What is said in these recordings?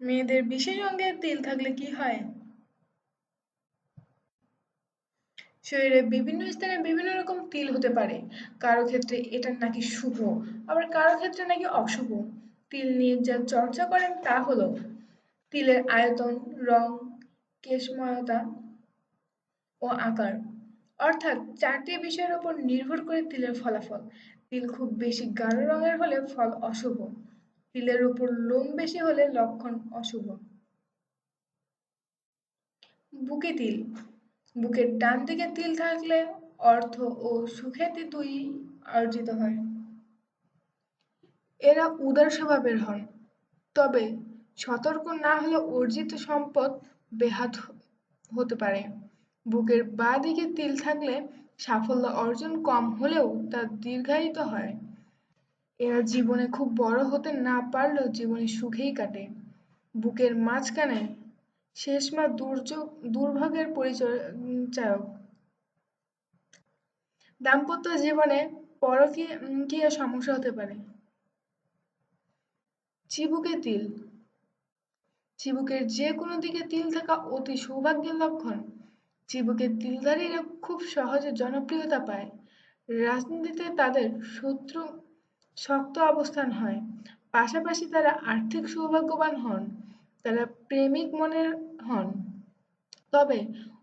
মেয়েদের বিশেষ অঙ্গে তিল থাকলে কি হয়? শরীরে বিভিন্ন স্থানে বিভিন্ন রকম তিল হতে পারে। কারও ক্ষেত্রে এটা নাকি শুভ, আবার কারও ক্ষেত্রে নাকি অশুভ। তিল নিয়ে যা চর্চা করেন তা হলো, তিলের আয়তন, রং, কেশময়তা ও আকার। অর্থাৎ চারটি বিষয়ের উপর নির্ভর করে তিলের ফলাফল। তিল খুব বেশি গাঢ় রঙের হলে ফল অশুভ। তিলের উপর লোম বেশি হলে লক্ষণ অশুভ। বুকে তিল। বুকের ডান দিকে তিল থাকলে অর্থ ও সুখ্যাতি দুই অর্জিত হয়। এরা উদার স্বভাবের হন, তবে সতর্ক না হলে অর্জিত সম্পদ বেহাত হতে পারে। বুকের বা দিকে তিল থাকলে সাফল্য অর্জন কম হলেও তা দীর্ঘায়িত হয়। এরা জীবনে খুব বড় হতে না পারলেও জীবনে সুখেই কাটে। বুকের মাঝখানে শেষমা দুর্যোগ দুর্ভাগের পরিচয়ক দাম্পত্য জীবনে পরকীয় সমস্যা হতে পারে। চিবুকে তিল। চিবুকের যে কোনো দিকে তিল থাকা অতি সৌভাগ্যের লক্ষণ। চিবুকের তিলধারীরা খুব সহজে জনপ্রিয়তা পায়। রাজনীতিতে তাদের শত্রু শক্ত অবস্থান হয়। পাশাপাশি তারা আর্থিক সৌভাগ্যবান হন, তারা প্রেমিক মনের হন। তবে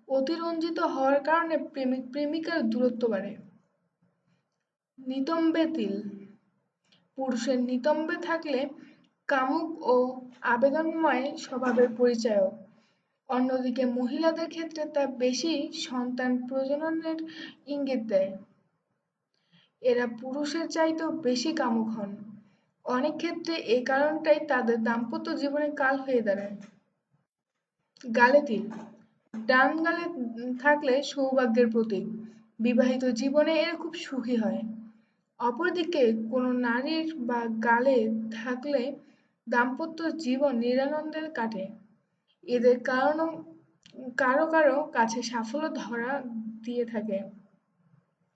অতিরঞ্জিত হওয়ার কারণে প্রেমিক প্রেমিকার দূরত্ব বাড়ে। নিতম্বে তিল। পুরুষের নিতম্বে থাকলে কামুক ও আবেদনময় স্বভাবের পরিচয়ক অন্যদিকে মহিলাদের ক্ষেত্রে তা বেশি সন্তান প্রজননের ইঙ্গিত দেয়। এরা পুরুষের চাইতেও বেশি কামুক হন। অনেক ক্ষেত্রে এই কারণটাই তাদের দাম্পত্য জীবনে কাল হয়ে দাঁড়ায়। গালে তিল। ডান গালে থাকলে সৌভাগ্যের প্রতীক। বিবাহিত জীবনে এরা খুব সুখী হয়। অপরদিকে কোনো নারীর বা গালে থাকলে দাম্পত্য জীবন নিরানন্দের কাটে। এদের কারণ কারও কারও কাছে সাফল্য ধরা দিয়ে থাকে।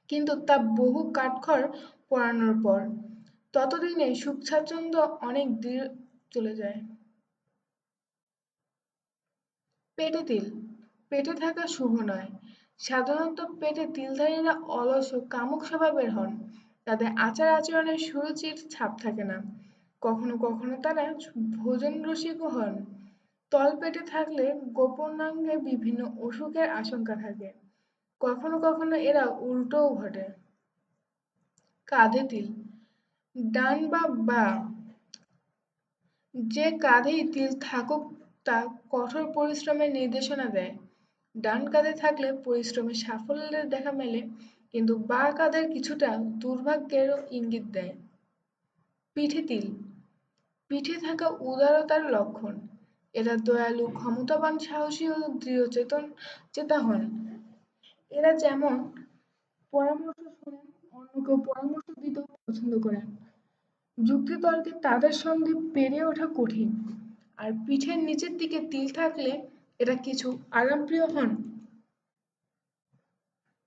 কিন্তু তা বহু কাঠখড় পোড়ানোর পর। ততদিনে সুখ অনেক দূর চলে যায়। পেটে তিল। পেটে থাকা শুভ নয়। সাধারণত পেটে তিলধারীরা অলস ও কামুক স্বভাবের হন। তাদের আচার আচরণের সুরুচির ছাপ থাকে না। কখনো কখনো তারা ভোজন রসিকও হন। তল পেটে থাকলে গোপনাঙ্গে বিভিন্ন অসুখের আশঙ্কা থাকে। কখনো কখনো এরা উল্টোও ঘটে। কাঁধে তিল। ডান বা বা। যে কাঁধেই তিল থাকুক, তা কঠোর পরিশ্রমের নির্দেশনা দেয়। ডান কাঁধে থাকলে পরিশ্রমের সাফল্যের দেখা মেলে, কিন্তু বা কাঁধের কিছুটা দুর্ভাগ্যেরও ইঙ্গিত দেয়। পিঠে তিল। পিঠে থাকা উদারতার লক্ষণ। এরা দয়ালু, ক্ষমতাবান, সাহসী ও দৃঢ় চেতন চেতা হন এরা যেমন পরামর্শ শোনেন অন্যকেও পরামর্শ দিতেও পছন্দ করেন। যুক্তিতর্কে তাদের সঙ্গে পেরে ওঠা কঠিন। আর পিঠের নিচের দিকে তিল থাকলে এটা কিছু আরামপ্রিয় হন।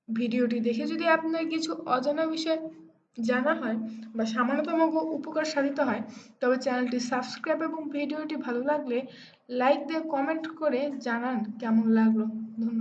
ভিডিওটি দেখে যদি আপনার কিছু অজানা বিষয় জানা হয় বা সামান্যতম উপকার সাধিত হয়, তবে চ্যানেলটি সাবস্ক্রাইব এবং ভিডিওটি ভালো লাগলে লাইক দিয়ে কমেন্ট করে জানান কেমন লাগল। ধন্যবাদ।